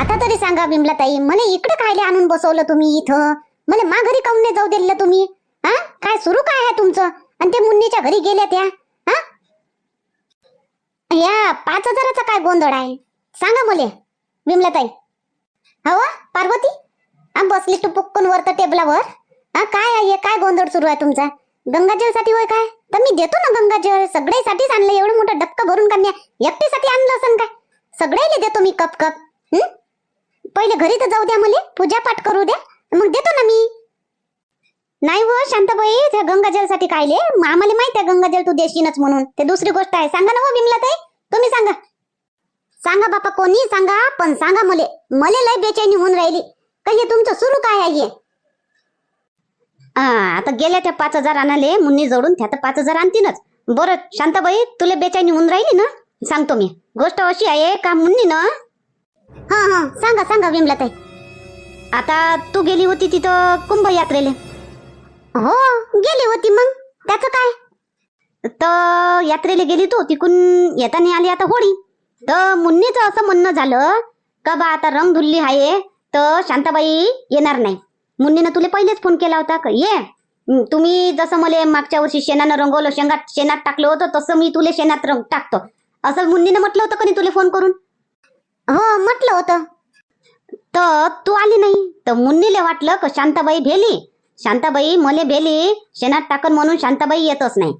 आता तरी सांगा बिमला ताई मला इकडे कायले आणून बसवलं तुम्ही इथं? मला मा घरी काऊन नाही जाऊ दिलं तुम्ही? हा? काय सुरू काय आहे तुमचं? आणि ते मुन्नीच्या घरी गेल्या त्या? हा? या पाच हजाराचा काय गोंधळ आहे? सांगा मले बिमला ताई हो पार्वती? हा बसली तू पुक्कून वरत टेबलावर. हा काय आहे? हे? काय गोंधळ सुरू आहे तुमचा? गंगाजलसाठी होय काय? तर मी देतो ना गंगाजल. सगळ्यासाठीच आणलं. एवढं मोठं डक्क भरून काढण्या एकटीसाठी आणलं असं काय? सगळ्याला देतो मी कप कप. हम्म पहिले घरी तर जाऊ द्या मला पूजा पाठ करू द्या मग देतो ना मी. नाही व शांताबाई त्या गंगाजलसाठी कायले? आम्हाला माहीत आहे गंगाजल तू देशीनच म्हणून. ते दुसरी गोष्ट आहे. सांगा ना हो बिमला ताई तुम्ही सांगा. सांगा बापा कोणी सांगा पण सांगा मले. मले लय बेचैनी होऊन राहिली. काही तुमचं सुरू काय आहे? हे? आता गेल्या त्या पाच हजार आणाले मुन्नी जोडून त्या तर पाच हजार आणतीनच. बरं शांताबाई तुला बेचैनी होऊन राहिली ना? सांगतो मी. गोष्ट अशी आहे का मुन्नी ना हा हा. सांगा सांगा विमला ताई आता तू गेली होती तिथं कुंभ यात्रेले हो गेली होती मग. त्याचं काय? तर यात्रेला गेली तू तिकून येताना आली आता होळी. तर मुन्नीचं असं म्हणणं झालं का बा आता रंग धुल्ली आहे तर शांताबाई येणार नाही. मुन्नीनं तुला पहिलेच फोन केला होता का ये. तुम्ही जसं मला मागच्या वर्षी शेणानं रंगवलं शेंगात शेणात टाकलं होतं तसं मी तुला शेणात रंग टाकतो. असं मुन्नीनं म्हटलं होतं का नाही तुला फोन करून? हो म्हटलं होतं. तर तू आली नाही. तर मुन्नीले वाटलं का शांताबाई भेली? शांताबाई मले भेली शेणात टाकन म्हणून शांताबाई येतच नाही.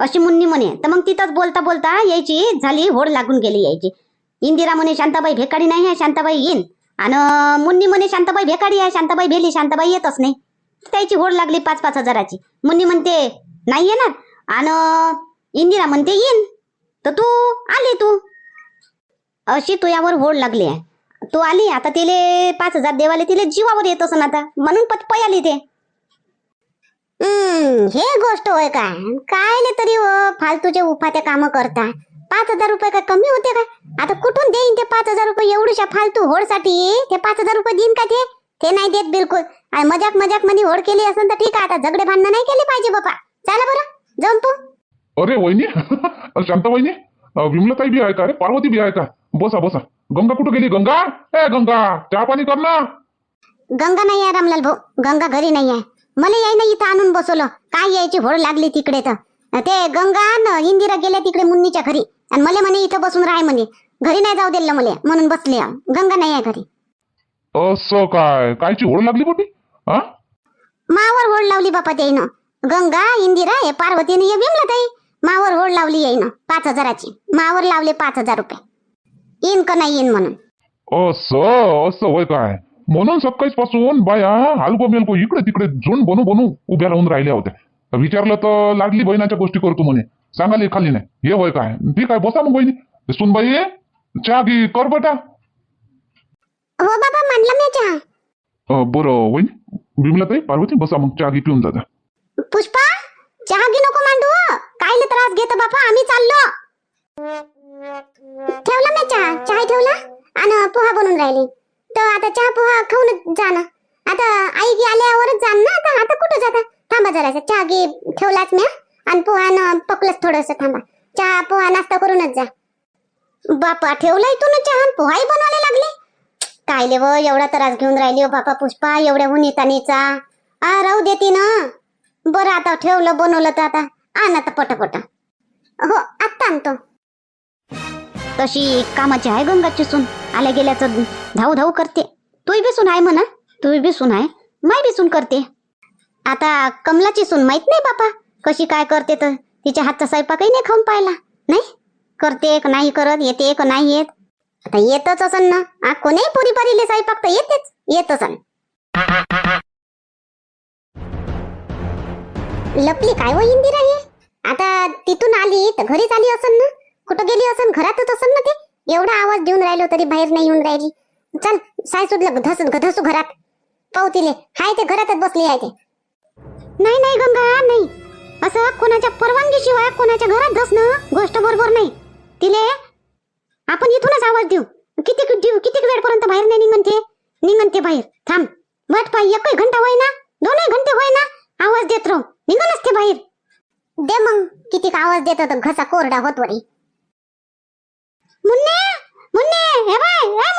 अशी मुन्नी म्हणे. तर मग तिथंच बोलता बोलता यायची झाली होड लागून गेली यायची. इंदिरा म्हणे शांताबाई भेकाडी नाही आहे शांताबाई येईन. आणि मुन्नी म्हणे शांताबाई भेकाडी आहे शांताबाई भेली शांताबाई येतच नाही. त्याची होड लागली पाच पाच हजाराची. मुन्नी म्हणते नाही येणार. आणि इंदिरा म्हणते येईन. तर तू आली तू. अशी तुझ्यावर होड लागली आहे. तू आली आता तिले पाच हजार देवाले तिले जीवावर येत असं आता. म्हणून पत आली ते. हे गोष्ट होय काय काय तरी हो, फालतूचे उफाते काम करता पाच हजार रुपये काय कमी होते काय आता कुठून देईन ते पाच हजार रुपये एवढ्याशा फालतू होडसाठी? ते पाच हजार रुपये देईन का ते? ते नाही देत बिलकुल. आणि मजाक मजाकमध्ये होड केली असेल तर ठीक आहे. आता झगडे भांडणं नाही केले पाहिजे बापा. चला बरं जाऊन तू. अरे वहिनी. शांता वहिनी विमलताई बी आहे का? अरे पार्वती बी आहे का? बसा बसा. गंगा कुठं गेली? गंगा? ए गंगा चहा पाणी कर ना. गंगा नाही आहे रामलाल भाऊ. गंगा घरी नाही आहे. मला याय ना इथं आणून बसवलं. काय यायची होड लागली तिकडे तर. ते गंगा न इंदिरा गेल्या तिकडे मुन्नीच्या घरी. आणि मला म्हणे इथं बसून राह म्हणे. घरी नाही जाऊ दिलं मला. म्हणून बसले. आहे. गंगा नाही आहे घरी. असं काय? कायची ओढ लागली बोटी? हा? मावर होड लावली बापा त्याईनं. गंगा इंदिरा हे पार्वतीने हे विमला ताई. मावर होड लावली याईनं. पाच हजाराची. मावर लावले पाच हजार रुपये. येईन का नाही येईन म्हणून? असं असं होय काय? म्हणून सकाळीच पासून बाया हालगो मेलगो इकडे तिकडे झुंड बनू बनू उभ्या राहून राहिल्या होत्या. विचारलं तर लागली बहिणाच्या गोष्टी करतो म्हणे. सांगाली खाली नाही. हे होय काय? ठीक आहे बसा मग बहिणी. सुनबाई चहा घे कर बेटा. हो बाबा म्हणला मी चहा. अं, बरं वहिनी. विमलाताई पार्वती बसा मग चहा घे पिऊन जाता. पुष्पा चहा घे नको मांडू कायले त्रास घेत बापा आम्ही चाललो. ठेवला मी चहा. चहा ठेवला आणि पोहा बनवून राहिली. तर आता चहा पोहा खाऊन जा ना आता आई गी आल्यावरच जा ना आता. आता कुठं जाता? थांबा जरासा. चहा घे ठेवलाच मी आणि पोहा न पकलच थोडस थांबा. चहा पोहा नाश्ता करूनच जा. बापा ठेवलाय तू ना चहा पोहाही बनवायला लागले? कायले व एवढा त्रास घेऊन राहिली हो बापा पुष्पा एवढ्या उन्हीतानीचा आ राहू देते ना बरं आता ठेवलं बनवलं तर आता. आण आता पटापट. हो आत्ता आणतो. तशी कामाची आहे गंगाची सून. आल्या गेल्याचं धाऊ धाऊ करते. तू बी सून आहे म्हणा. तू बी सून आहे. माय बी सून करते. आता कमलाची सून माहीत नाही बापा. कशी काय करते तर तिच्या हातचा स्वयंपाकही नाही खाऊन पाहिला. नाही? करते का नाही करत येते का नाही येत. आता येतच असन ना. आ कोणीही पुरी पारीले स्वयंपाक तर येतेच. येत असन. लपली काय हो इंदिरा हे? आता तिथून आली तर घरीच आली असन ना? कुठं गेली असन? घरातच असन ना ते? एवढा आवाज देऊन राहिलो तरी बाहेर नाही येऊन राहिली. चल साय सुधलं धस धसू घरात. पाहू तिले. हाय ते घरातच बसली आहे ते. नाही नाही गंगा नाही. असं कोणाच्या परवानगीशिवाय कोणाच्या घरात धसणं गोष्ट बरोबर नाही. तिले आपण इथूनच आवाज देऊ. किती देऊ किती वेळपर्यंत बाहेर नाही निघणते निघणते बाहेर. थांब. वाट पाय एकही घंटा होय ना दोनही घंटे होय ना आवाज देत राहू. निघणच ते बाहेर. दे मग. किती आवाज देत तर घसा कोरडा होत वरी. मुन्ने मुन्ने हे बाय ए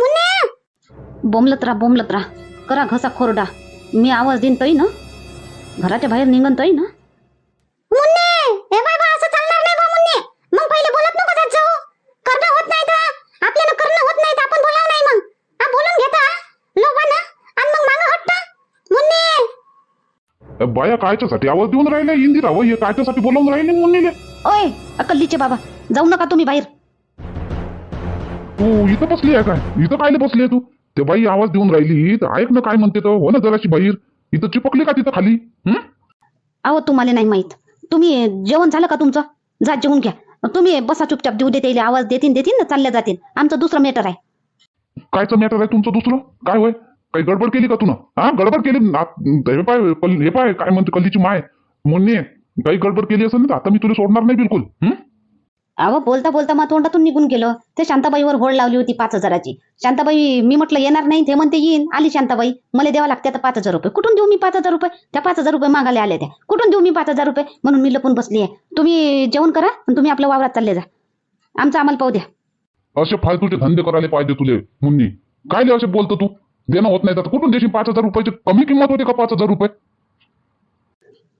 मुन्ने. बोंबलत राहा बोंबलत राहा. करा घसा खोरडा. मी आवाज देईन तई ना? घराच्या बाहेर निघन तई ना? मुन्ने हे बाय बा असं चालणार नाही बा मुन्ने. मग पहिले बोलत नको जात जाऊ. करणं होत नाही तर. आपल्याला करणं होत नाही तर आपण बोलावं नाही मग. हा बोलून घेता लोकांना आणि मग मागं हट्ट मुन्ने. बाया कायच्यासाठी आवाज देऊन राहिले? इंदिरा व हे कायच्यासाठी बोलावून राहिले मुन्नीले? ओय अकल्लीचे बाबा जाऊ नका तुम्ही बाहेर. तू इथं बसली आहे काय? इथं कायले बसली आहे तू? ते बाई आवाज देऊन राहिली तर ऐक ना काय म्हणते तर हो ना जराशी बाहेर इथं चिपकली का तिथं खाली? हं? अहो तुम्हाला नाही माहीत. तुम्ही जेवण झालं का तुमचं? जा जेवून घ्या. तुम्ही बसा चुपचाप देऊ देते इले आवाज देतील देतील ना चालल्या जातील आमचं दुसरं मॅटर आहे. कायचं मॅटर आहे तुमचं दुसरं? काय होय? काही गडबड केली का तू हा गडबड केली? ना हे पाय हे पाय काय म्हणते कल्लीची माय? मुन्नी. काही गडबड केली असेल ना तर आता मी तुला सोडणार नाही बिलकुल. हं? अहो बोलता बोलता मा तोंडातून निघून गेलं. ते शांताबाईवर होड लावली होती पाच हजाराची. शांताबाई मी म्हटलं येणार नाही ते म्हणते येईन. आली शांताबाई. मला द्यावं लागते आता पाच हजार रुपये. कुठून देऊ मी पाच हजार रुपये? त्या पाच हजार रुपये मागायला आल्या त्या. कुठून देऊ मी पाच हजार रुपये? म्हणून मी लपून बसली आहे. तुम्ही जेवण करा आणि तुम्ही आपल्या वावरात चालले जा. आमचं आम्हाला पाहू द्या. असे फालतूचे धंदे करायला पाहिजे तुले मुन्नी. काय असे बोलतो तू? देणं होत नाही तर कुठून देशील पाच हजार रुपयाची? कमी किंमत होते का पाच हजार रुपये?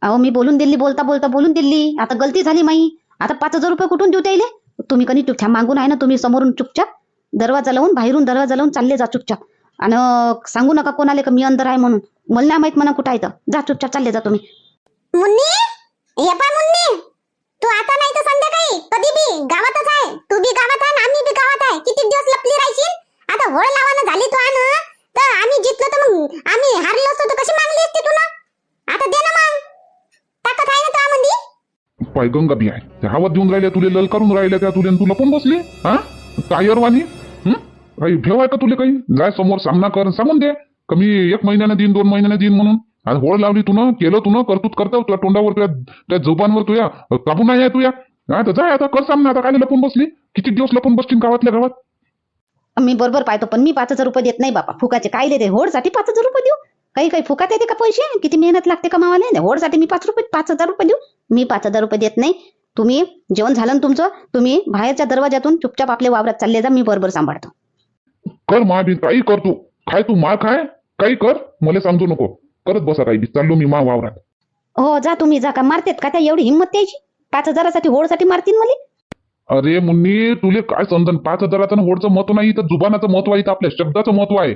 अहो मी बोलून दिली बोलता बोलता बोलून दिली आता गलती झाली माई. आता पाच हजार रुपये कुठून देऊ त्याले तुम्ही कधी चुपछाप मागून आहे ना तुम्ही समोरून चुपचाप दरवाजा लावून बाहेरून दरवाजा लावून चालले जा चुपचाप. आणि सांगू नका कोणाला का मी अंदर आहे म्हणून. मला नाही माहीत म्हणा कुठं आहे तर. जा चुपचाप चालले जा तुम्ही. मुन्नी? हे पाय मुन्नी. तू आता नाही तर संध्याकाळी. कधी बी गावातच आहे. तू बी गावात आहे आम्ही बी गावात आहे. किती दिवस लपली राहशील? आता होळ लावानं झाली तू आण तर आम्ही जितलो तर मग आम्ही हारलो असतो तर कशी मागली असते तू ना आता दे ना मग. ताकद आहे ना पाय गंगा बी आहे. त्या आवाज देऊन राहिल्या तुले ललकारून राहिल्या त्या तुले आणि तू लपून बसली? हा? टायरवाणी हं? काही भेव आहे का तुले काही? जाय समोर सामना कर सांगून दे. कमी एक महिन्यानं देईन दोन महिन्यानं देईन म्हणून. आज होळ लावली तू ना केलं तू ना करतूत करता तुझ्या तोंडावर तुझ्या त्या जुबानवर तुया काबू नाही आहे तुया. हा तर जाय आता कर सामना. आता काय लपून बसली? किती दिवस लपून बसतील गावातल्या गावात? मी बरोबर पाहतो पण मी पाच हजार रुपये देत नाही बापा. फुकाचे काय देते होडसाठी पाच हजार रुपये देऊ? काही काही फुकात येते का पैसे? किती मेहनत लागते कमावायला होडसाठी मी पाच रुपये पाच हजार रुपये देऊ. मी पाच हजार रुपये देत नाही. तुम्ही जेवण झालं ना तुमचं तुम्ही बाहेरच्या दरवाजातून चुपचाप आपल्या वावरात चालले जा मी बरोबर सांभाळतो. कर मा बी काही कर तू. खाय तू मा खाय. काही कर मला सांगू नको. करत बसा काही बी. चाललो मी मा वावरात. हो जा तुम्ही जा का मारतेत का त्या? एवढी हिंमत द्यायची? पाच हजारासाठी होडसाठी मारतील मला? अरे मुन्नी तुले काय समजन? पाच हजाराचं होडचं महत्त्व नाही तर जुबानाचं महत्त्व आहे आपल्या शब्दाचं महत्त्व आहे.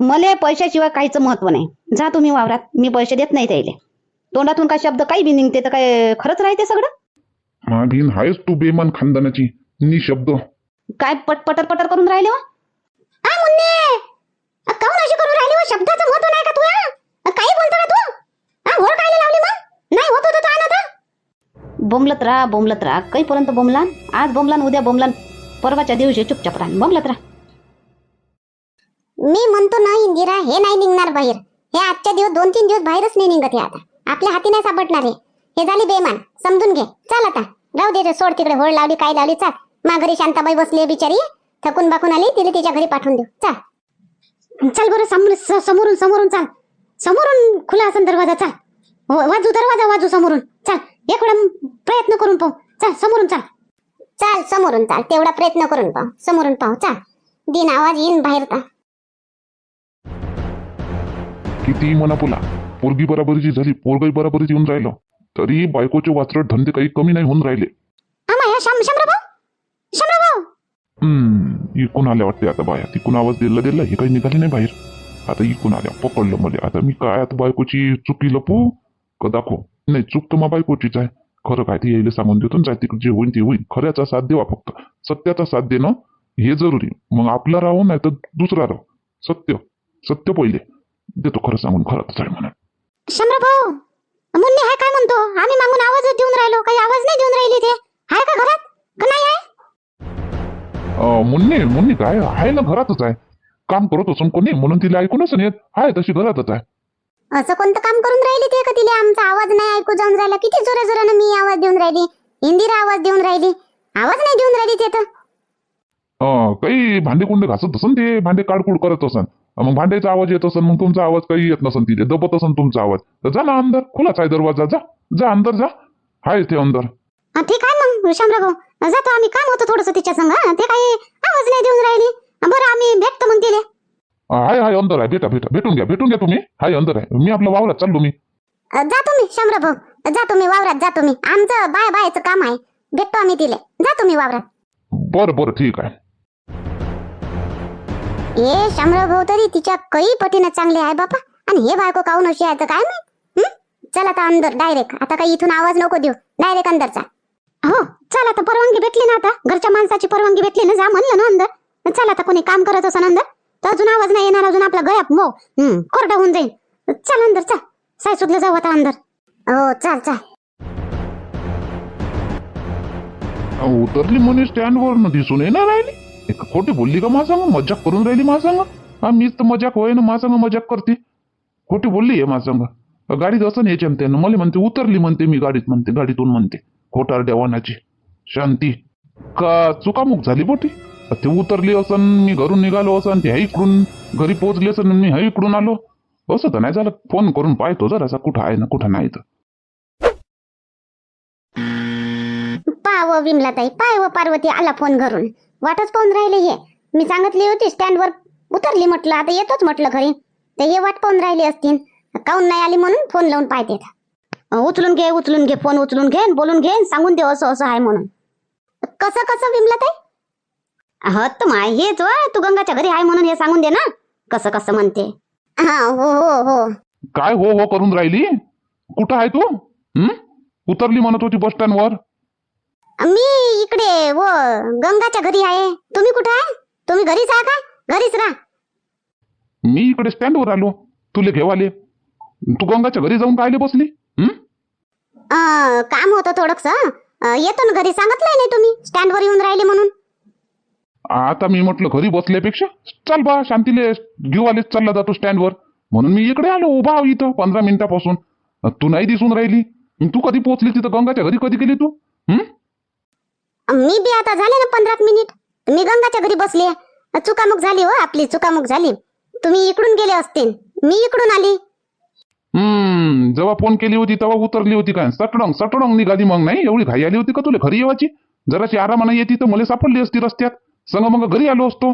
मला पैशाशिवाय काहीच महत्त्व नाही. जा तुम्ही वावरात मी पैसे देत नाही त्याले. तोंडातून काय शब्द काही बी निघते तर काय खरंच राहते सगळं? मा भीन आहेस तू बेमान खानदानाची निशब्द. काय पट पटर पटर करून राहिले हो? आ मुन्ने! अ, काहून अशी करून राहिली हो? शब्दाचं महत्त्व नाही का तुला अ, काही बोलतो का तू? होळ कायला लावली मग? नाही होत होतं तो आता बोंबलत राहा बोंबलत राहा. काहीपर्यंत बोंबलान? आज बोंबलान उद्या बोंबलान. परवाच्या दिवशी चुपचाप राहा. बोंबलत राहा. मी म्हणतो ना इंदिरा हे नाही निघणार बाहेर. हे आजच्या दिवस दोन तीन दिवस बाहेरच नाही निघत हे आता. आपल्या हाती नाही सापडणार हे. हे झाली बेमान. समजून घे. चाल आता. राहू दे सोड तिकडे. होळ लावली काय लावली चाल. माघारी शांताबाई बसली आहे बिचारी. थकून बाकून आली तिला तिच्या घरी पाठवून देऊ. चाल. चल बरं समोर समोरून समोरून चाल. समोरून खुला असेल दरवाजा चाल. वाजू दरवाजा वाजू समोरून. चाल. एक प्रयत्न करून पाहू. चाल समोरून चाल. चाल समोरून चाल. तेवढा प्रयत्न करून पाहू. समोरून पाहू. चाल. दिन आवाज येईन बाहेर का किती म्हणा पुला पोरगी बराबरीची झाली पोरगाई बराबरीची येऊन राहिलो. तरी बायकोचे वाचरट धंदे काही कमी नाही होऊन राहिले. हम्म इकून आल्या वाटते आता बाया. तिकून आवाज दिला दिला हे काही निघाले नाही बाहेर. आता इकून आल्या पकडलं मला. आता मी काय आता बायकोची चुकी लपू का दाखव. नाही चूक तर मग बायकोचीच आहे. खरं काय ते यायला सांगून देतो ना जाय तिकडे जे होईल ते होईल खऱ्याचा साथ देवा फक्त. सत्याचा साथ देणं हे जरुरी. मग आपला राहो नाही तर दुसरा राहो. सत्य. सत्य पहिले. देतो खरं सांगून खरंच आहे म्हणा शामराव मुन्नी हाय काय म्हणतो? आम्ही मागून आवाज देऊन राहिलो. काही आवाज नाही देऊन राहिली ते. हाय का घरात? का नाही आहे? अं, मुन्नी मुन्नी काय आहे. ना घरातच आहे. काम करत असून कोणी म्हणून तिला ऐकूनच नाही येत. आहे तशी घरातच आहे. असं कोणतं काम करून राहिली ते का तिला? आमचा आवाज नाही ऐकू जाऊन राहिला. किती जोरा जोरानं मी आवाज देऊन राहिली. इंदिरा आवाज देऊन राहिली. आवाज नाही देऊन राहिली ते तर. अं, काही भांडे कुंडे घासत असन ते? भांडे काढकूड करत असन. मग भांड्याचा आवाज येत असन मग तुमचा आवाज काही येत नसन तिथे दबत असन तुमचा आवाज. तर जा ना अंदर खुलाच आहे दरवाजा जा जा अंदर जा. आहे ते अंदर. हा, ठीक आहे मग शामराव जातो आम्ही काम होतं थोडस तिच्या संग हा, ते काही आवाज नाही देऊन राहिली. बरं आम्ही भेटतो मग तिले. हाय हाय अंदर आहे भेटा भेटा भेटून घ्या भेटून घ्या तुम्ही. हाय अंदर आहे. मी आपलं वावरात चाललो मी. अ, जा तुम्ही शामराव भाऊ जा तुम्ही वावरात जा तुम्ही. आमचं बाय बायचं काम आहे. भेटतो आम्ही तिले. जा तुम्ही वावरात. बरं बरं ठीक आहे. ए शामराव भाऊ तरी तिच्या कई पटीनं चांगले आहे बापा. आणि हे बायको काऊन अशी आहे तर काय माहीत? चला चल आता अंदर डायरेक्ट आता काही इथून आवाज नको देऊ. डायरेक्ट अंदरचा. हो चल आता परवानगी भेटली ना आता. घरच्या माणसाची परवानगी भेटली ना जा म्हणलं ना अंदर. चल आता कोणी काम करत असं अंदर. तर अजून आवाज नाही येणार अजून आपला गळ्यात मो. कोरडा होऊन जाईल चल अंदर चल. साय जाऊ आता अंदर. हो चल चा उतरली म्हणे स्टँड वर दिसून येणार राहिली खोटी बोलली का माझा मजाक करून राहिली माझा हा मीच तर मजाक होय ना माझा मजाक करते. खोटी बोलली आहे माझा संग. गाडीत असं याच्या त्यानं मला म्हणते उतरली म्हणते मी गाडीत म्हणते गाडीतून म्हणते. खोटार देवानाची. शांती. का चुकामुक झाली बोटी? ते उतरली असन मी घरून निघालो असन ते ह्या इकडून घरी पोहोचली असन मी ह्या इकडून आलो. असं तर नाही झालं. फोन करून पाहतो जरासा कुठं आहे ना कुठं नाही तर. पाव विमला ताई पाय व पार्वती आला फोन घरून. वाटच पाहून राहिले हे. मी सांगितली होती स्टँडवर उतरली म्हटलं आता येतोच म्हटलं घरी. तर हे वाट पाहून राहिली असतील. काऊन नाही आली म्हणून फोन लावून पाहते उचलून घे उचलून घे फोन उचलून घे बोलून घे सांगून दे असं असं आहे म्हणून. कसं कसं विमला ते हत माय हेच तू गंगाच्या घरी आहे म्हणून हे सांगून दे ना. कसं कसं म्हणते. हा हो हो हो. काय हो हो करून राहिली? कुठं आहे तू? उतरली म्हणत होती बस स्टँडवर? मी इकडे व गंगाच्या घरी आहे. तुम्ही कुठे आहे? तुम्ही घरीच आहे का? घरीच राहा. मी इकडे स्टँडवर आलो. तुले घेवाले तू गंगाच्या घरी जाऊन कायले बसली? हं? अं, काम होतं थोडस. येतो ना घरी. सांगितलंय नाही तुम्ही? स्टँडवर येऊन राहिले म्हणून. आता मी म्हटलं घरी बसल्यापेक्षा चल बा शांतीले घेवालेच चालला जातो स्टँडवर म्हणून मी इकडे आलो उभा आहो इथं पंधरा मिनिटापासून. तू नाही दिसून राहिली. तू कधी पोहोचली तिथं? गंगाच्या घरी कधी गेली तू? हं? मी बी आता झाले ना पंधरा मिनिट. मी गंगाच्या घरी बसली. चुकामुक झाली हो आपली चुकामुक झाली. तुम्ही इकडून गेले असतील. मी इकडून आली. हम्म जेव्हा फोन केली होती तेव्हा उतरली होती काय? सटडंग सटडंग निघाली मग नाही? एवढी घाई आली होती का तुला? घरी येवाची जराशी आरामानं येते तर मला सापडली असती रस्त्यात. संग मग घरी आलो असतो.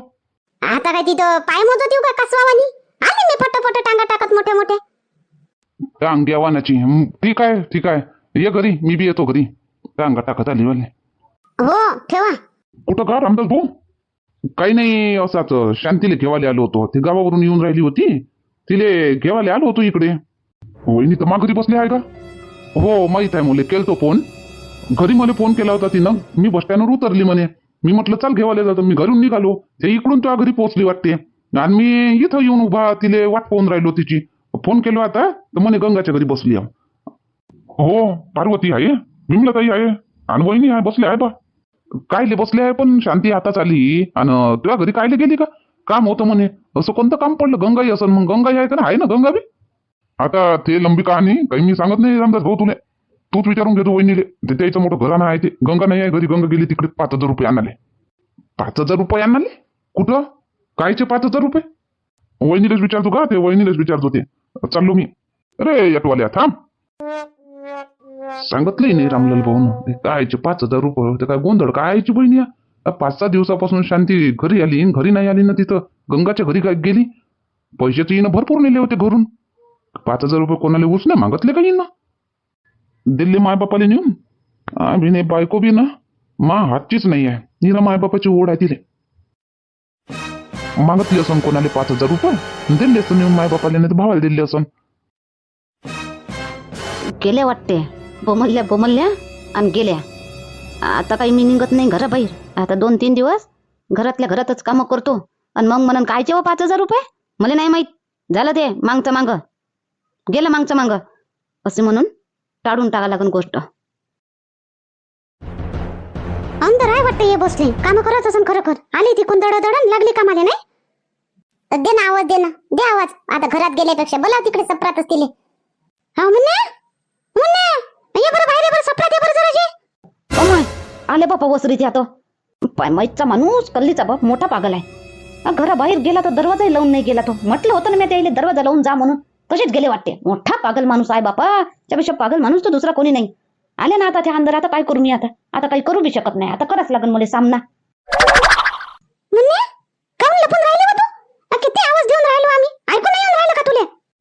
आता काय तिथं पाय मोजत येऊ का? कसवावानी आले मी फट टांगा टाकत मोठे मोठे. टांग वानाची हं, ठीक आहे ठीक आहे. ये घरी मी बी येतो घरी. टांगा टाकत आली वाले हो ठेवा. कुठं का रामदास भाऊ? काही नाही असाच शांतीले घेवाले आलो होतो. ती गावावरून येऊन राहिली होती. तिले घेवाले आलो होतो इकडे. हो, वहिनी तर माघरी बसली आहे का? हो माहीत आहे मुले केलतो फोन. घरी मला फोन केला होता तिनं. मी बस स्टँडवर उतरली म्हणे. मी म्हटलं चाल घेवाले जातो. मी घरून निघालो. ते इकडून तुझ्या घरी पोहोचली वाटते. आणि मी इथं येऊन उभा तिले वाट पाहून राहिलो तिची. फोन केला आता तर म्हणे गंगाच्या घरी बसली हो पार्वती आहे. विमलाताई आहे. आणि वहिनी आहे बसले आहे बा. कायले बसले आहे पण शांती आताच आली. आणि तुझ्या घरी कायले गेली का? काम होतं म्हणे. असं कोणतं काम पडलं? गंगाई असं मग गंगाई आहे का ना आहे ना गंगा बी? आता ते लंबी कहाणी काही मी सांगत नाही रामदास भाऊ तुले. तूच विचारून घेतो वहिनीले. ते त्याचं मोठं घराणं आहे ते. गंगा नाही आहे. घरी गंगा गेली तिकडे पाच हजार रुपये आणले. पाच हजार रुपये आणले? कुठं? कायचे पाच हजार रुपये? वहिनीलाच विचारतो का? ते वहिनीलाच विचारतो ते. चाललो मी. अरे यटवाल्या थांब. सांगितलंही नाही रामलाल भाऊ कायचे पाच हजार रुपये ते काय गोंधळ? कायची बहिणी आहे? पाच सहा दिवसापासून शांती घरी आली घरी नाही आली ना तिथं. गंगाच्या घरी काय गेली? पैसे हिनं भरपूर नेले होते घरून. पाच हजार रुपये कोणाला उसने नाही मागितले का हिनं दिल्ली मायबापाला नेऊन? आम्ही नाही बायको बी ना. मा हातचीच नाही आहे. हिनं मायबापाची ओढ आहे तिले. मागितली असन कोणाला पाच हजार रुपये? दिले असं नेऊन मायबापाला नाही तर भावाला दिले असन. गेले वाटते. बोमलल्या बोमलल्या आणि गेल्या. आता काही मी निघत नाही घराबाहेर आता दोन तीन दिवस घरातल्या घरातच कामं करतो. आणि मग म्हणून कायचे व पाच हजार रुपये? मला नाही माहीत. झालं ते मागचं मागं. गेलं मागचं मागं. असे म्हणून टाळून टाका लागन गोष्ट. अंदर आहे वाटतं ये बसले. काम करत असं खरं कर आली तिकून दडण लागली कामाला नाही? दे ना आवाज दे ना. दे आवाज. आता घरात गेल्यापेक्षा बोलाव तिकडे सप्रात असतील हा मुन्ना? मुन्ना? ये बरं बाहेर ये बरं बरं जराशी. आले बापा वसरी ते. आता पाय माणूस कल्लीचा बाप मोठा पागल आहे. हा, घराबाहेर गेला तर दरवाजाही लावून नाही गेला तो. म्हटलं होतं ना मी त्याला दरवाजा लावून जा म्हणून. तसेच गेले वाटते. मोठा पागल माणूस आहे बापा. त्यापेक्षा पागल माणूस तर दुसरा कोणी नाही. आले ना आता त्या अंदर आता काय करू मी आता? आता काही करू बी शकत नाही. आता कराच लागेल मला सामना मुन्ना काऊन लपून राहिले बा तू अ, किती आवाज देऊन आ-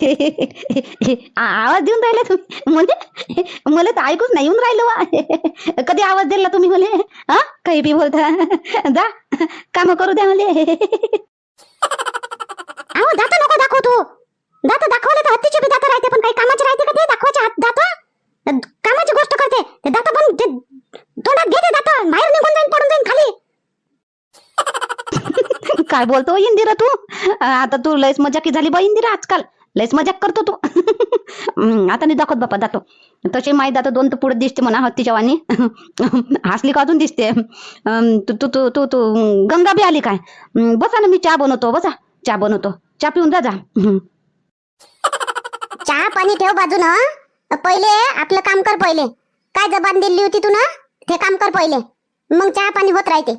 आवाज देऊन राहिला तुम्ही म्हणजे मला तर ऐकूच नाही येऊन राहिलं वा कधी आवाज दिला तुम्ही मला? हा काही बी बोलता. जा. काम करू द्या मला. अहो दात नको दाखव तू. दात दाखवले तर हत्तीचे बी दात राहते पण काही कामाचे राहते का ते? दाखवायचे हात दात? कामाची गोष्ट करते. ते दात पण ते तोंडात घेते दात. बाहेर निघून जाईन पडून जाईन खाली. काय बोलतो इंदिरा तू? आता तू लयच मजाकी झाली बा इंदिरा आजकाल. लयच मजाक करतो तू. आता नाही दाखवत बापा जातो तसे माहीत आता दोन तर पुढे दिसते म्हणा हत्तीच्या वाणी हसली का अजून दिसते? तू तू तू तू तू गंगा बी आली काय? बसा ना मी चहा बनवतो बसा. चहा बनवतो. चहा पिऊन जा जा. हम्म. चहा पाणी ठेव बाजूनं पहिले आपलं काम कर पहिले. काय जबान दिली होती तू ना ते काम कर पहिले. मग चहा पाणी होत राहते.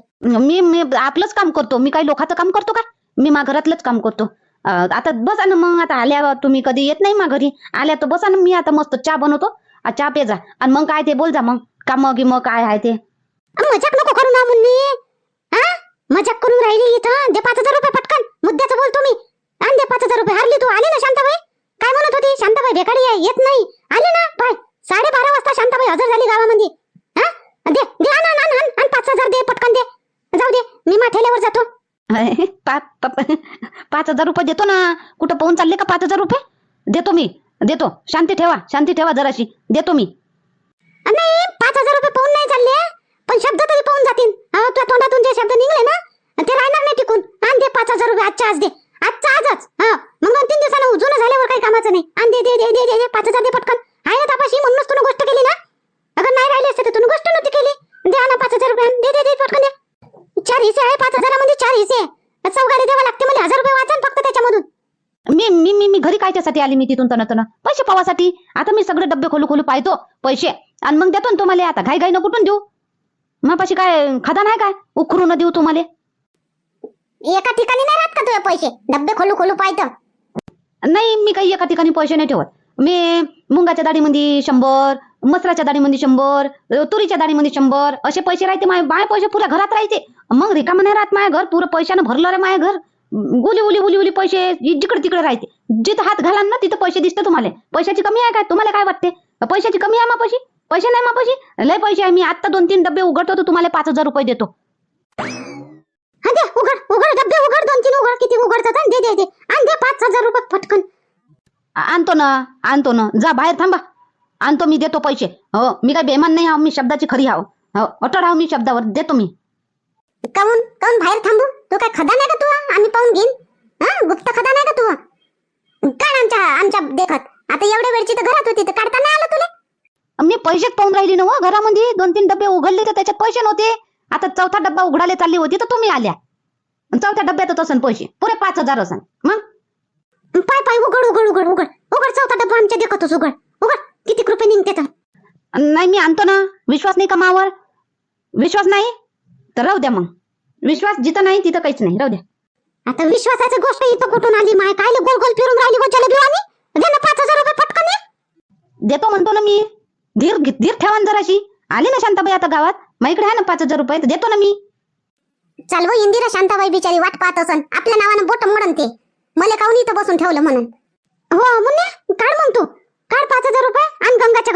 मी मी आपलंच काम करतो. मी काही लोकांचं काम करतो का? मी मा घरातलंच काम करतो. आता बसा ना मग आता आल्या तुम्ही कधी येत नाही मा घरी. आल्या तर बसा ना मी आता मस्त चहा बनवतो. चहा पे जा. आणि मग काय ते बोल जा मग. का मग मग काय आहे ते. मजाक नको करू ना मुन्नी. हा मजाक करून राहिली इथं. दे पाच हजार रुपये पटकन. मुद्द्याचं बोलतो मी आण दे पाच हजार रुपये. हरली तू. आली ना शांताबाई? काय म्हणत होती? शांताबाई बेकारी आहे. येत नाही. आली ना? पाय साडे बारा वाजता शांताबाई हजर झाली गावामध्ये. हा दे. दे आण आण आण आण आण पाच हजार दे. पटकन दे. जाऊ दे. मी माठेल्यावर जातो. पा- पा- पाच हजार रुपये देतो ना. कुठं पाहून चालले का पाच हजार रुपये? देतो मी. देतो. शांती ठेवा. शांती ठेवा जराशी. देतो मी. नाही पाच हजार रुपये पाहून नाही चालले. पण शब्द तरी पाहून जातील. तुझ्या तोंडातून जे शब्द निघले ना ते राहणार नाही टिकून. आण दे पाच हजार रुपये आजच्या आज दे. आजचा आजच. हा मग दोन तीन दिवसानं जुनं झाल्यावर काही कामाचं नाही. आण दे दे दे दे दे पाच हजार दे पटकन. आहे ना तापाशी? म्हणूनच तुला गोष्ट केली ना. अगर नाही राहिली असते तर तुला गोष्ट नव्हती केली. दे ना पाच हजार रुपये दे दे दे पटकन दे. चार हिस्से आहे पाच हजारामध्ये चार हिस्से चौघारी द्यावा लागते मला हजार रुपये वाचन फक्त त्याच्यामधून. मी मी मी मी घरी कायच्यासाठी आली मी तिथून तन तन? पैसे पावासाठी? आता मी सगळे डब्बे खोलू खोलू पाहतो पैसे. आणि मग देतो ना तुम्हाला आता. घाई घाई न कुठून देऊ? मापाशी काय खादा नाही काय? उखरून देऊ तुम्हाला? एका ठिकाणी नाही राहत का तुझे पैसे? डब्बे खोलू खोलू पाहतं. नाही मी काही एका ठिकाणी पैसे नाही ठेवत. मी मुंगाच्या दाढीमध्ये शंभर मसराच्या दाढीमध्ये शंभर तुरीच्या दाढीमध्ये शंभर असे पैसे राहते माझे बाय पैसे पुऱ्या घरात राहते. मग रिकामं नाही राहत माझ्या घर पुरं पैशानं भरलं रे माझ्या घर. गुली उली उली उली पैसे जिकडे तिकडे राहते. जिथं हात घालाल ना तिथं पैसे दिसते तुम्हाला. पैशाची कमी आहे काय? तुम्हाला काय वाटते? पैशाची कमी आहे मापाशी? पैसे नाही मापाशी? लय पैसे आहे. मी आता दोन तीन डबे उघडतो तर तुम्हाला पाच हजार रुपये देतो. दे उघड उघड उघड दोन तीन उघड किती उघडतात आणि दे दे दे. आणि दे पाच हजार रुपये आणतो ना आणतो ना. जा बाहेर थांबा. आणतो मी देतो पैसे. हो मी काय बेमान नाही आहो मी शब्दाची खरी आहो. हो अटळ आहो मी शब्दावर देतो मी. काऊन काऊन बाहेर थांबू? तू काय खदा नाही का तू? आम्ही पाहून घेईन. हा गुप्त खदा नाही का तू? काढ आमच्या आमच्या देखत. आता एवढ्या वेळची तर घरात होती तर काढता नाही आलं तुला? मी पैसेच पाहून राहिली ना हो घरामध्ये. दोन तीन डबे उघडले तर त्याच्यात पैसे नव्हते. आता चौथा डब्बा उघडायला चालली होती तर तुम्ही आल्या. चौथ्या डब्यातच असन पैसे. पुरे पाच हजार असन. मग? पाय पाय उघड उघड उघड उघड. उघड चौथा डब्बा आमच्या देखतच उघड. उघड. किती रुपये निघते तर? नाही मी आणतो ना. विश्वास नाही का मावर? विश्वास नाही? तर राहू द्या मग. विश्वास जिथं नाही तिथं काहीच नाही. राहू द्या. आता विश्वासाची गोष्ट इथं कुठून आली? माय काय गोल गोल फिरून राहिली दे ना पाच हजार रुपये पटकन. देतो म्हणतो ना मी. धीर धीर ठेवा ना जराशी. आली ना शांताबाई आता गावात? मग इकडे आहे ना पाच हजार रुपये तर देतो ना मी. चालव इंदिरा शांताबाई बिचारी वाट पाहत असन. आपल्या नावानं बोट मोडन ते. मला काऊन इथं बसून ठेवलं म्हणून? हो मुन्ने काढ मग तू काढ पाच हजार रुपये आणि गंगाच्या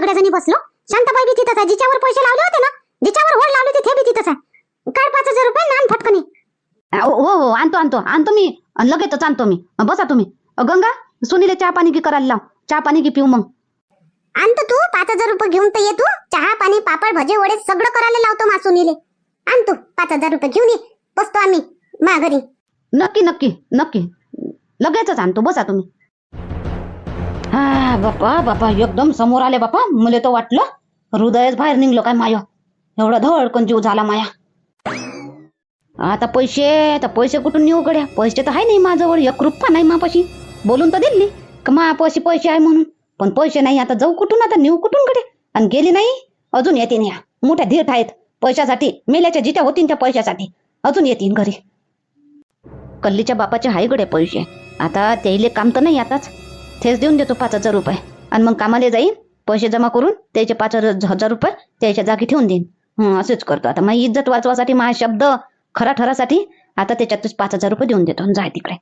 घरी हवा आम्ही सगळ्या जणी बसलो. शांताबाई बी तिथंच आहे. जिच्यावर पैसे लावले होते ना जिच्यावर होड लावली होती ते बी तिथंच आहे. काढ पाच हजार रुपये नान फटकनी. हो हो हो, आणतो आणतो. आणतो मी. लगेचच आणतो मी. बसा तुम्ही. गंगा सुनीले चहा पाणी की करायला लाव. चहा पाणी की पिऊ मग. आणतो तू. पाच हजार रुपये घेऊन तर ये तू. चहा पाणी पापड भजे वडे सगळं करायला लावतो मासुनीले आण तू. पाच हजार रुपये घेऊन ये. बसतो आम्ही. मा घरी. नक्की नक्की नक्की. लगेचच आणतो. बसा तुम्ही. हा बापा बापा एकदम समोर आले बापा. मला तर वाटलं हृदयच बाहेर निघलो काय माया. एवढा धडकन जीव झाला माया. आता पैसे आता पैसे कुठून नेऊ गड्या? पैसे तर आहे नाही माझ्याजवळ. एक रुपया नाही मापाशी. बोलून तर दिली का मापाशी पैसे आहे म्हणून. पण पैसे नाही आता जाऊ कुठून आता नेऊ कुठून गड्या? आणि गेली नाही अजून येतीन या मोठ्या धीर आहेत पैशासाठी. मेल्याच्या जित्या होतीन त्या पैशासाठी. अजून येतील घरी. कल्लीच्या बापाचे हाय गडे पैसे. आता त्याईले काम तर नाही आताच. तेच देऊन देतो पाच हजार रुपये. आणि मग कामाला जाईन पैसे जमा करून त्याचे पाच हजार हजार रुपये त्याच्या जागी ठेवून देईन. हं, असंच करतो. आता मग इज्जत वाचवासाठी माझा शब्द खरा ठरासाठी आता त्याच्यातच पाच हजार रुपये देऊन देतो. जाय तिकडे.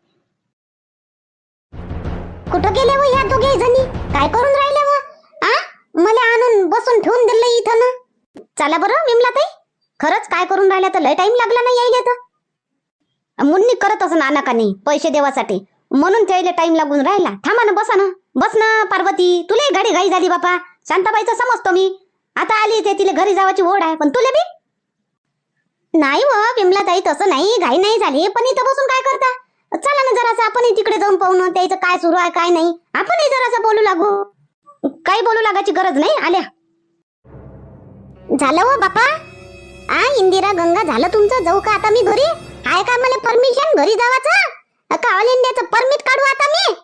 कुठं गेले व या दोघे जणी? काय करून राहिले व? आ? मला आणून बसून ठेवून दिलं इथं ना. चला बरं विमला ताई खरंच काय करून राहिल्या तर लय टाइम लागला नाही यायला तर. मुन्नी करत असं नानाकानी पैसे देवासाठी. म्हणून त्याला टाइम लागून राहिला. थांबा ना बसा ना. बस ना पार्वती. तुला गाडी घाई झाली बापा. शांताबाईचं समजतो मी. आता आली ते तिला घरी जावाची ओढ आहे. पण तुला बी? नाही व विमला ताई तसं नाही घाई नाही झाली. पण इथं बसून काय करता? चला ना जरासं आपणही तिकडे जाऊन पाहू ना. त्याचं काय सुरू आहे काय नाही. आपणही जरासं बोलू लागू. काही बोलू लागायची गरज नाही. आल्या. झालं व बापा. आ इंदिरा गंगा झालं तुमचं? जाऊ का आता मी घरी? आहे का मला परमिशन घरी जावाचं? का ऑल इंडियाचं परमिट काढू आता मी.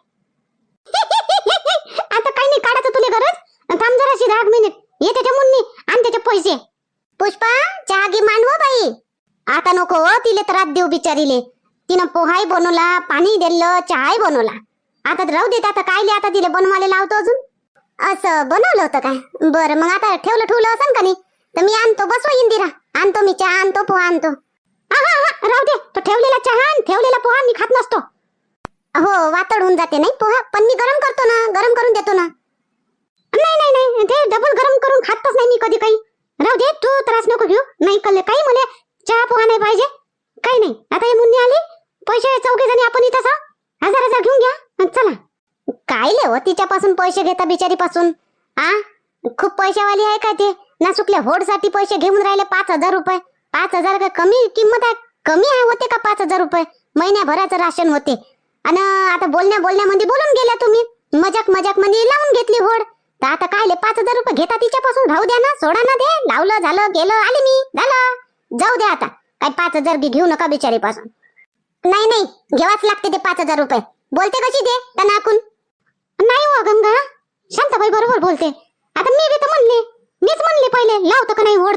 आता काही नाही काढायचं तुले गरज. थांब जराशी दहा मिनिट ये त्याच्या मुन्नी आणि त्याचे पैसे. पुष्पा चहा घे मांडव हो बाई. आता नको हो तिले त्रास देऊ बिचारीले. तिनं पोहाही बनवला पाणी दिलं चहाही बनवला. आता राहू देत आता काय आता तिले बनवायला लावतो अजून? असं बनवलं होतं काय? बरं मग आता ठेवलं ठेवलं असं का नाही? तर मी आणतो बसवा इंदिरा. आणतो मी चहा आणतो पोहा आणतो. हा, हा, हा, राहू दे. तो ठेवलेला चहा आणि ठेवलेला पोहा मी खात नसतो. हो वातड होऊन जाते नाही पोहा? पण मी गरम करतो ना गरम करून देतो ना. नाही नाही नाही ते डबल गरम करून खातच नाही मी कधी काही. राहू दे तू त्रास नको घेऊ. नाही कळले काही मला चहा पोहा नाही पाहिजे. काही नाही. आता हे मुन्नी आली. पैसे चौघे जणी आपण इथं सा हजार हजार घेऊन घ्या. चला. काय ले हो तिच्यापासून पैसे घेता बिचारीपासून? आ? खूप पैशावाली आहे काय ते? ना चुकल्या होडसाठी पैसे घेऊन राहिले पाच हजार रुपये. पाच हजार काय कमी किंमत आहे? कमी आहे होते का पाच हजार रुपये? महिन्याभराचं राशन होते. आणि आता बोलण्या बोलण्यामध्ये बोलून गेल्या तुम्ही. मजाक मजाकमध्ये लावून घेतली होड. तर आता काय पाच हजार रुपये घेता तिच्यापासून? राहू द्या ना सोडा ना दे. लावलं झालं गेलं आले मी. झालं. जाऊ द्या आता. काय पाच हजार बी घेऊ नका बिचारीपासून. नाही नाही. घेवाच लागते ते पाच हजार रुपये. बोलते कशी दे त्यांना नाही हो गंगा. शांताबाई बरोबर बोलते. आता मी बी तर म्हणले. मीच म्हणले पहिले. लावतं का नाही होड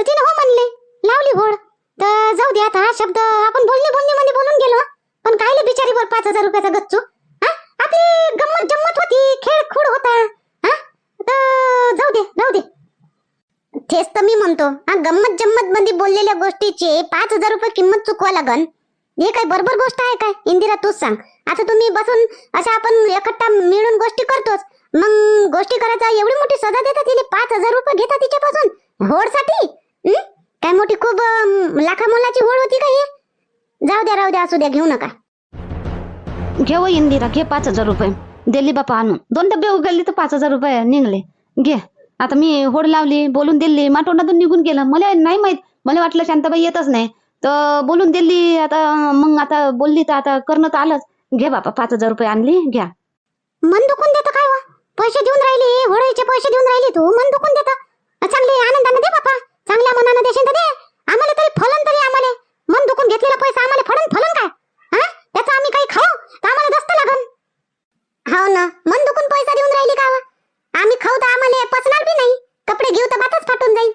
तर तिने हो म्हणले लावली होड तर जाऊ दे आता हा शब्द आपण बोलणे बोलणे मध्ये बोलून गेलो पण कायले बिचारी वर पाच हजार रुपयाचा गच्चू हा. आपली गंमत जम्मत होती खेळ खूड होता हा. तर जाऊ दे जाऊ दे. तेच तर मी म्हणतो हा गंमत जम्मत मध्ये बोललेल्या गोष्टीची पाच हजार रुपये किंमत चुकवा लागन. हे काय बरोबर गोष्ट आहे काय? इंदिरा तूच सांग. आता तुम्ही बसून अशा आपण एकट्टा मिळून गोष्टी करतोच. मग गोष्टी करायचा एवढी मोठी सजा देता तिने पाच हजार रुपये घेता तिच्यापासून? होडसाठी हं? काय मोठी खूप अं, लाखा मोलाची होड होती का ही? जाऊ द्या राहू द्या असू द्या घेऊ नका. घे इंदिरा घे पाच हजार रुपये. दिल्ली बापा आणून. दोन डबे उघडली तर पाच हजार रुपये निघले. घे. आता मी होड लावली बोलून दिली मा तोंडातून निघून गेलं. मला नाही माहीत. मला वाटलं शांताबाई येतच नाही. तर बोलून दिली आता मग आता बोलली तर आता करणं तर आलंच. घे बापा पाच हजार रुपये आणली घ्या. मन दुखून देतं काय व? पैसे देऊन राहिले होळीचे पैसे देऊन राहिले तू मन दुखून देतं. चांगले आनंदाने दे बापा. चांगल्या मनानं देशील तर दे. आम्हाला तरी फलन तरी आम्हाला. मन दुखून घेतलेला पैसा आम्हाला फळन फलन काय? हा? आम्ही काही खाऊ? तर आम्हाला दस्त लागन. हो ना. मन दुखून पैसा देऊन राहिली का आम्ही खाऊ तर आम्हाला पचणार बी नाही. कपडे घेऊ तर भातच फाटून जाईल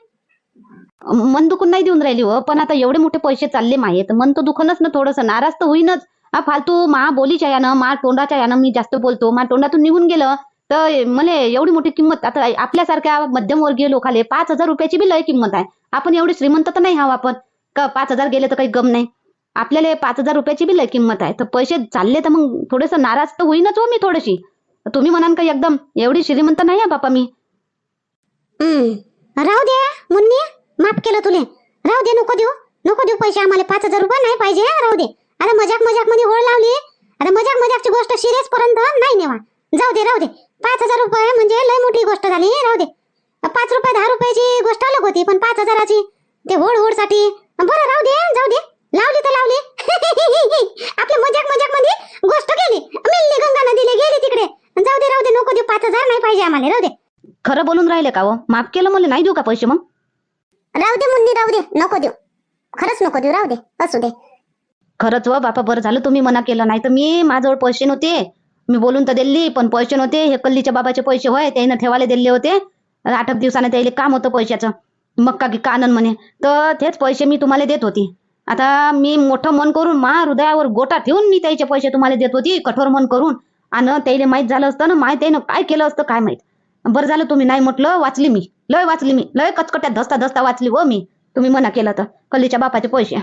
मन दुखून नाही देऊन राहिली हो पण आता एवढे मोठे पैसे चालले माये तर मन तर दुखनच ना थोडंसं. नाराज तर होईनच. हा फालतू मा बोलीच्या यानं मा तोंडाच्या यानं मी जास्त बोलतो. मा तोंडातून निघून गेलं. तर मला एवढी मोठी किंमत आता आपल्यासारख्या मध्यमवर्गीय लोकाले पाच हजार रुपयाची बी लय किंमत आहे. आपण एवढी श्रीमंत तर नाही हवं आपण. का पाच हजार गेले तर काही गम नाही. आपल्याला पाच हजार रुपयाची बी लय किंमत आहे. तर पैसे चालले तर मग थोडंसं नाराज तर होईनच हो मी थोडीशी. तुम्ही म्हणाल का एकदम एवढी श्रीमंत नाही आहे बापा मी. राहू दे मुन्नी. माफ केलं तुले. राहू दे नको देऊ. नको देऊ पैसे. आम्हाला पाच हजार रुपये नाही पाहिजे. राहू दे. अरे मजाक मजाकमध्ये होळ लावली. अरे मजाक मजाकची गोष्ट सिरियस पर्यंत नाही नेवा. जाऊ दे राहू दे. पाच हजार रुपये म्हणजे लय मोठी गोष्ट झाली राहू दे. पाच रुपये दहा रुपयाची गोष्ट अलग होती पण पाच हजाराची ते होड होडसाठी बरं राहू दे जाऊ दे. लावली तर लावली. आपल्या मजाक मजाकमध्ये गोष्ट गेली. मिलली गंगा नदीला गेली तिकडे. जाऊ दे राहू दे नको देऊ पाच हजार नाही पाहिजे आम्हाला राहू दे. खरं बोलून राहिले का हो? माफ केलं मला नाही देऊ का पैसे मग? राहू दे मुन्नी राहू दे. नको देऊ. खरंच नको देऊ राहू दे. असू दे. खरंच व बापा बरं झालं तुम्ही मना केलं. नाही तर मी माझ्याजवळ पैसे नव्हते. मी बोलून तर दिली पण पैसे नव्हते. हे कल्लीच्या बाबाचे पैसे होय त्यानं ठेवायला दिले होते. आठ दिवसाने त्याला काम होतं पैशाचं. मक्का की कानन म्हणे. तर तेच पैसे मी तुम्हाला देत होती. आता मी मोठं मन करून मा हृदयावर गोटा ठेवून मी त्याचे पैसे तुम्हाला देत होती कठोर मन करून. आणि त्याला माहीत झालं असतं ना माहीत त्यानं काय केलं असतं काय माहीत. बरं झालं तुम्ही नाही म्हटलं वाचली मी. लय वाचली मी. लय कचकट्यात धसता धसता वाचली हो मी. तुम्ही मना केलं तर. कल्लीच्या बापाचे पैसे.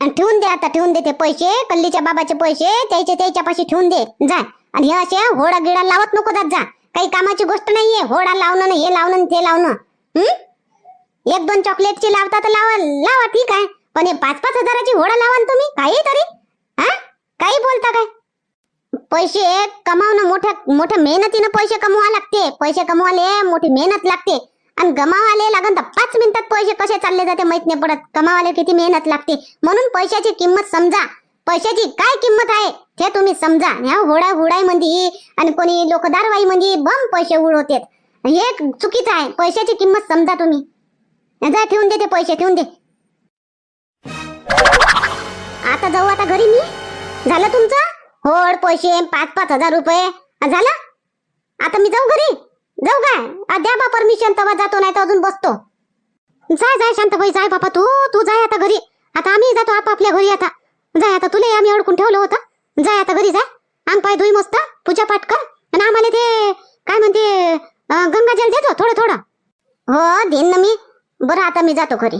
आणि ठेवून दे आता ठेवून दे ते पैसे. कल्लीच्या बाबाचे पैसे त्याचे त्याच्यापाशी ठेवून दे. जाय आणि हे असे होडा गिडा लावत नको जात जा. काही कामाची गोष्ट नाहीये. होडा लावणं हे लावणं ते लावणं. हम्म एक दोन चॉकलेटची लावता तर लावा लावा ठीक आहे. पण हे पाच पाच हजाराची होडा लावा तुम्ही काही तरी. हा? काही बोलता काय? पैसे कमावणं मोठ्या मोठ्या मेहनतीनं पैसे कमवा लागते. पैसे कमवाले मोठी मेहनत लागते. आणि गमावाले लागन तर पाच मिनिटात पैसे कसे चालले जाते माहीत नाही पडत. कमावाले किती मेहनत लागते. म्हणून पैशाची किंमत समजा. पैशाची काय किंमत आहे ते तुम्ही समजा. ह्या होडा हुडाई मध्ये आणि कोणी लोक दारवाई मध्ये बम पैसे उडवतेत. हे चुकीचं आहे. पैशाची किंमत समजा तुम्ही. जा ठेवून दे ते पैसे ठेवून दे. आता जाऊ आता घरी मी. झालं तुमचं? होड पैसे पाच पाच हजार रुपये. झालं? आता मी जाऊ घरी. जाऊ काय? द्या बा परमिशन तेव्हा जातो नाही तर अजून बसतो. जाय जाय शांतबाई जाय बापा तू. तू जाय आता घरी. आता आम्ही जातो आपापल्या घरी आता. जाय आता तुला आम्ही अडकून ठेवलं होतं. जाय आता घरी जाय अंग पाय धुई मस्त. पूजा पाठ कर. आणि आम्हाला ते काय म्हणते गंगाजल देतो थोडं थोडं. हो देईन ना मी. बरं आता मी जातो घरी.